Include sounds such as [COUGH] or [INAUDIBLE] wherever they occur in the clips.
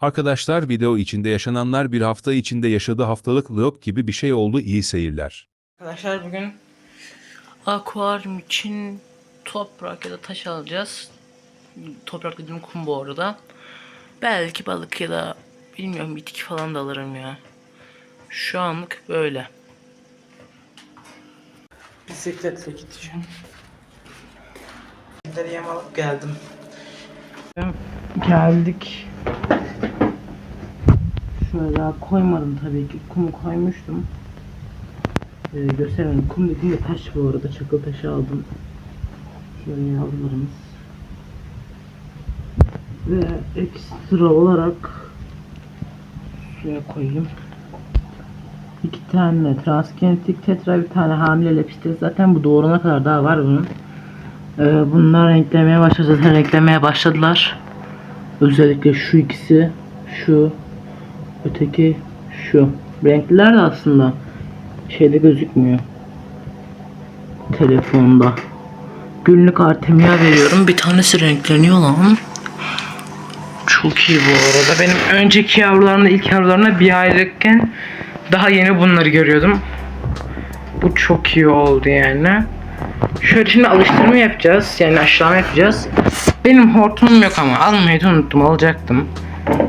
Arkadaşlar video içinde yaşananlar bir hafta içinde yaşadığı haftalık vlog gibi bir şey oldu iyi seyirler. Arkadaşlar bugün akvaryum için toprak ya da taş alacağız. Toprak dediğim kum bu arada. Belki balık ya da bilmiyorum bitki falan da alırım ya. Şu anlık böyle. Bisikletle gideceğim. Deriyem alıp geldim. Geldik. Şöyle daha koymadım tabii ki. Kumu koymuştum. Ee, gösterelim. Kum dediğim de taş bu arada. Çakıl taşı aldım. Şöyle yavrularımız. Ve ekstra olarak suya koyayım. İki tane transgenetik tetra bir tane hamile lepistes. Zaten bu doğurana kadar daha var bunun. Ee, bunlar renklemeye başladı. Zaten [LAUGHS] renklemeye başladılar. Özellikle şu ikisi, şu, öteki şu. Renkliler de aslında şeyde gözükmüyor. Telefonda. Günlük Artemia veriyorum. Bir tanesi renkleniyor lan. Çok iyi bu arada. Benim önceki yavrularımda ilk yavrularımda bir aylıkken daha yeni bunları görüyordum. Bu çok iyi oldu yani. Şöyle şimdi alıştırma yapacağız. Yani aşılama yapacağız. Benim hortumum yok ama almayı unuttum. Alacaktım.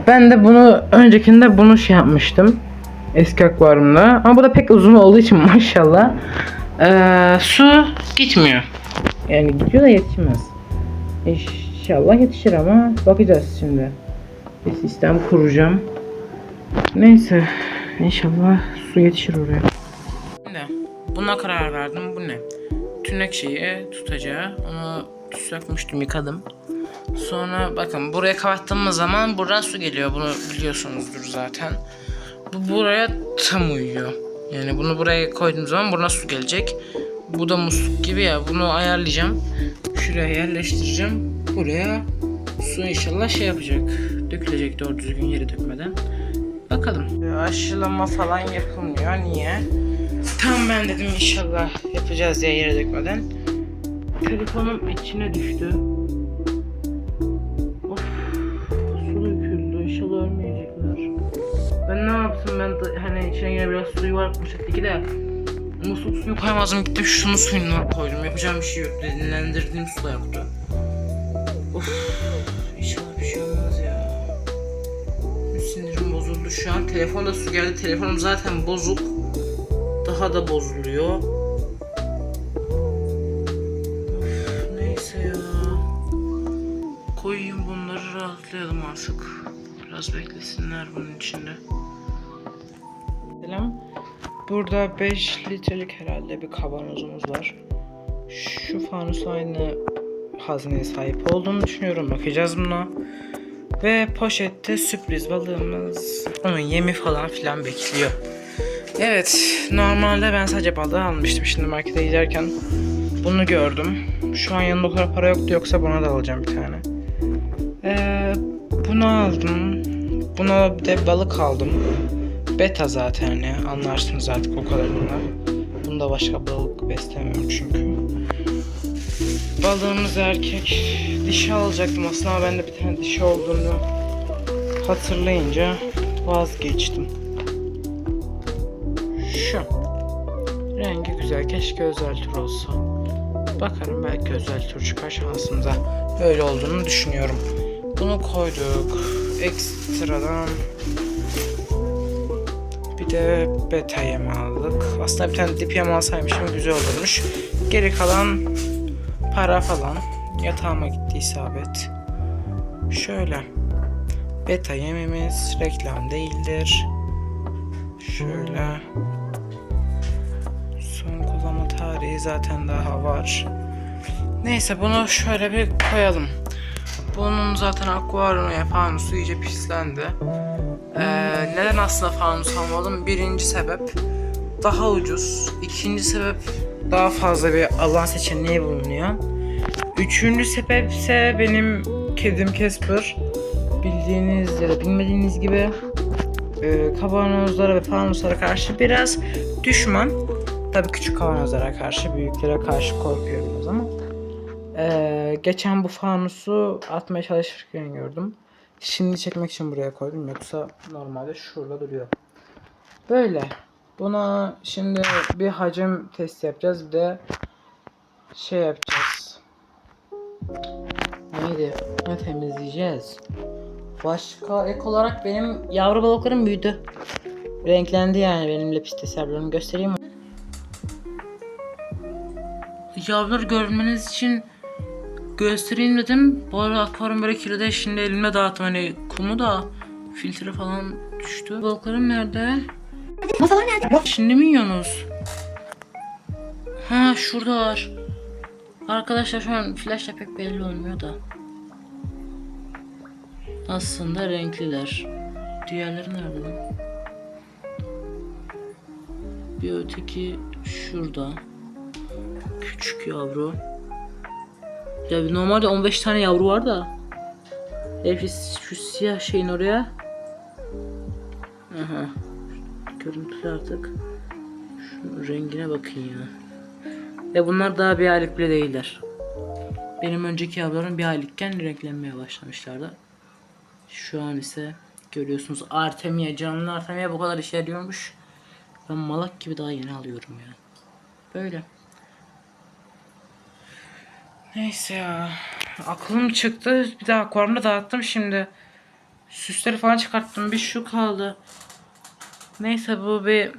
Ben de bunu öncekinde bunu şey yapmıştım. Eski akvaryumda. Ama bu da pek uzun olduğu için [LAUGHS] maşallah. Ee, su gitmiyor. Yani gidiyor da yetişmez. İnşallah yetişir ama bakacağız şimdi. Bir sistem kuracağım. Neyse. İnşallah su yetişir oraya. Ne? Buna karar verdim. Bu ne? Tünek şeyi tutacağı. Onu sökmüştüm yıkadım. Sonra bakın buraya kapattığımız zaman buradan su geliyor. Bunu biliyorsunuzdur zaten. Bu buraya tam uyuyor. Yani bunu buraya koyduğum zaman buradan su gelecek. Bu da musluk gibi ya. Bunu ayarlayacağım. Şuraya yerleştireceğim. Buraya su inşallah şey yapacak. Dökülecek doğru düzgün yere dökmeden. Bakalım. Aşılama falan yapılmıyor. Niye? Tam ben dedim inşallah yapacağız diye yere dökmeden. Telefonum içine düştü. Ben hani içine yine biraz suyu var poşetteki de musluk suyu koymazdım gittim şunu suyunu koydum. Yapacağım bir şey yok. Dinlendirdiğim su da yoktu. Of inşallah bir şey olmaz ya. Sinirim bozuldu şu an. Telefonda su geldi. Telefonum zaten bozuk. Daha da bozuluyor. Neyse ya. Koyayım bunları rahatlayalım artık. Biraz beklesinler bunun içinde Selam. Burada 5 litrelik herhalde bir kavanozumuz var. Şu fanus aynı hazneye sahip olduğunu düşünüyorum. Bakacağız buna. Ve poşette sürpriz balığımız. Onun yemi falan filan bekliyor. Evet. Normalde ben sadece balığı almıştım. Şimdi markete giderken bunu gördüm. Şu an yanımda o kadar para yoktu. Yoksa buna da alacağım bir tane. Ee, bunu aldım. Buna bir de balık aldım. Beta zaten ya. Anlarsınız artık o kadarıyla. Bunda başka balık beslemiyorum çünkü. Balığımız erkek. Dişi alacaktım aslında ama ben de bir tane dişi olduğunu hatırlayınca vazgeçtim. Şu. Rengi güzel. Keşke özel tur olsa. Bakarım belki özel tur çıkar şansımıza. Öyle olduğunu düşünüyorum. Bunu koyduk. Ekstradan de beta yem aldık. Aslında bir tane dip yem alsaymışım güzel olurmuş. Geri kalan para falan yatağıma gitti isabet. Şöyle. Beta yemimiz reklam değildir. Şöyle. Son kullanma tarihi zaten daha var. Neyse bunu şöyle bir koyalım. Bunun zaten akvaryumu yapan su iyice pislendi. Ee, neden aslında fanus almadım? Birinci sebep daha ucuz. İkinci sebep daha fazla bir alan seçeneği bulunuyor. Üçüncü sebep ise benim kedim Casper. Bildiğiniz ya da bilmediğiniz gibi e, kavanozlara ve fanuslara karşı biraz düşman. Tabii küçük kavanozlara karşı, büyüklere karşı korkuyor biraz ama. Geçen bu fanusu atmaya çalışırken gördüm. Şimdi çekmek için buraya koydum yoksa normalde şurada duruyor. Böyle. Buna şimdi bir hacim testi yapacağız bir de şey yapacağız. Neydi? Ne temizleyeceğiz. Başka ek olarak benim yavru balıklarım büyüdü. Renklendi yani benim lepistes yavrularımı göstereyim mi? Yavruları görmeniz için göstereyim dedim. Bu arada akvaryum böyle kirlide şimdi elimle dağıttım hani kumu da filtre falan düştü. Balıklarım nerede? Masalar nerede? Şimdi mi yiyorsunuz? Ha şuradalar. Arkadaşlar şu an flashla pek belli olmuyor da. Aslında renkliler. Diğerleri nerede lan? Bir öteki şurada. Küçük yavru. Ya normalde 15 tane yavru var da. Hepsi şu siyah şeyin oraya. Aha. Görüntüler artık. Şu rengine bakın ya. Ve bunlar daha bir aylık bile değiller. Benim önceki yavrularım bir aylıkken renklenmeye başlamışlardı. Şu an ise görüyorsunuz Artemia, canlı Artemia bu kadar işe yarıyormuş. Ben malak gibi daha yeni alıyorum ya. Böyle. Neyse ya. Aklım çıktı. Bir de akvaryumda dağıttım şimdi. Süsleri falan çıkarttım. Bir şu kaldı. Neyse bu bir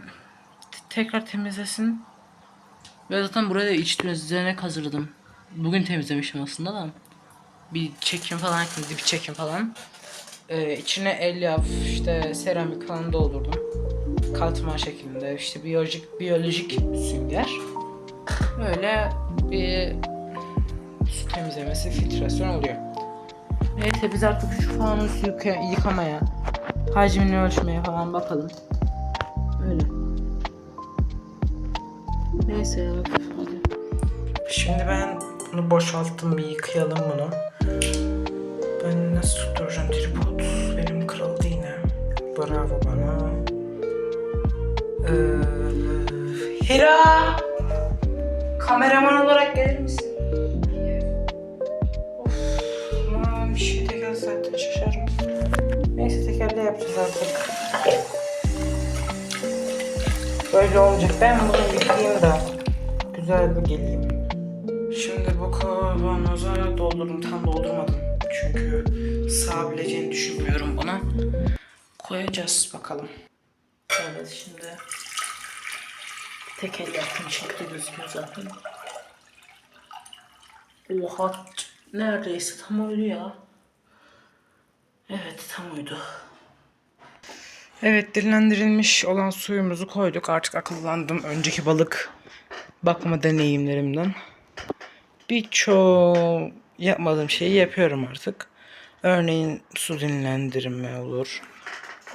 tekrar temizlesin. Ve zaten buraya da iç düzenek hazırladım. Bugün temizlemişim aslında da. Bir çekim falan ekledim, bir çekim falan. Ee, içine elyaf, işte seramik falan doldurdum. Katman şeklinde, işte biyolojik biyolojik sünger. Böyle bir temizlemesi, filtrasyon oluyor. Neyse biz artık şu fanusu yıka- yıkamaya, hacmini ölçmeye falan bakalım. Öyle. Neyse ya hadi. Şimdi ben bunu boşalttım bir yıkayalım bunu. Ben nasıl tutturacağım tripod? Benim kırıldı yine. Bravo bana. Ee, Hira! Kameraman olarak gelir misin? Neyse tekerle yapacağız artık. Böyle olacak. Ben bunu yıkayayım da güzel bir geleyim. Şimdi bu kavanoza doldurdum. Tam doldurmadım. Çünkü sığabileceğini düşünmüyorum buna. Koyacağız bakalım. Evet şimdi tek el yaptığım şekilde gözüküyor zaten. Oha neredeyse tam uydu ya. Evet tam uydu. Evet dinlendirilmiş olan suyumuzu koyduk. Artık akıllandım önceki balık bakma deneyimlerimden. Birçok yapmadığım şeyi yapıyorum artık. Örneğin su dinlendirme olur.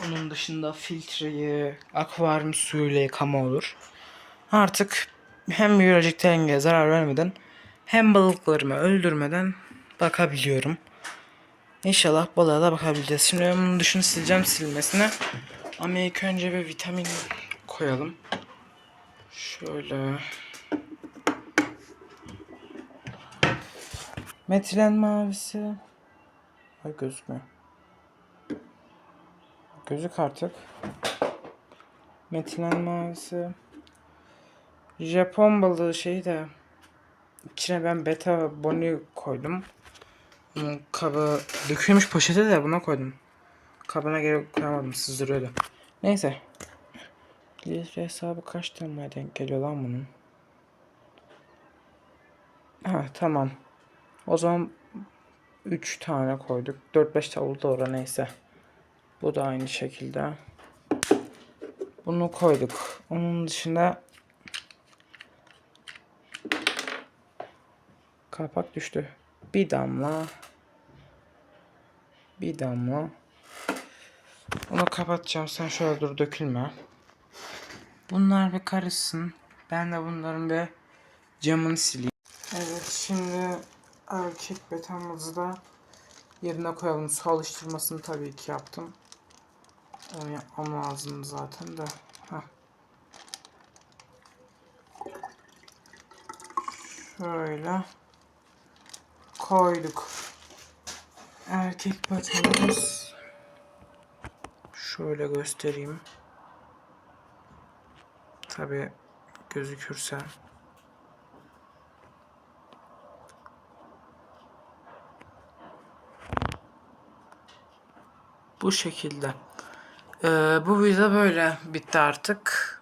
Onun dışında filtreyi akvaryum suyuyla yıkama olur. Artık hem biyolojik dengeye zarar vermeden hem balıklarımı öldürmeden bakabiliyorum. İnşallah balığa da bakabileceğiz. Şimdi ben bunun dışını sileceğim silmesine. Ama ilk önce bir vitamin koyalım. Şöyle. Metilen mavisi. Ay gözükmüyor. Gözük artık. Metilen mavisi. Japon balığı şeyi de içine ben beta boni koydum. Bunun kabı dökülmüş poşete de buna koydum. Kabına geri koyamadım sızdırıyordu. Neyse. Litre hesabı kaç tane denk geliyor lan bunun? Ha tamam. O zaman 3 tane koyduk. 4-5 tane da orada neyse. Bu da aynı şekilde. Bunu koyduk. Onun dışında kapak düştü. Bir damla bir damla onu kapatacağım. Sen şöyle dur dökülme. Bunlar bir karışsın. Ben de bunların bir camını sileyim. Evet şimdi erkek betamızı da yerine koyalım. Su alıştırmasını tabii ki yaptım. Onu yapmam lazım zaten de. Heh. Şöyle koyduk. Erkek patamız. Şöyle göstereyim. Tabi gözükürse. Bu şekilde. Ee, bu video böyle bitti artık.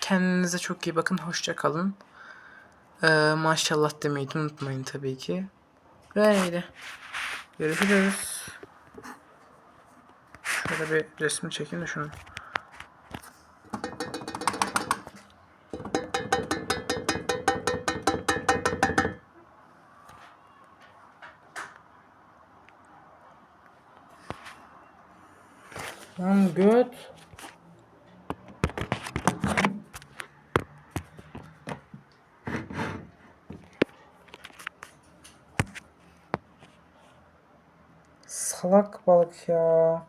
Kendinize çok iyi bakın. Hoşça kalın. Ee, maşallah demeyi de unutmayın tabii ki. Böyle. Görüşürüz. Şöyle bir resmi çekeyim de şunu. Salak balık ya.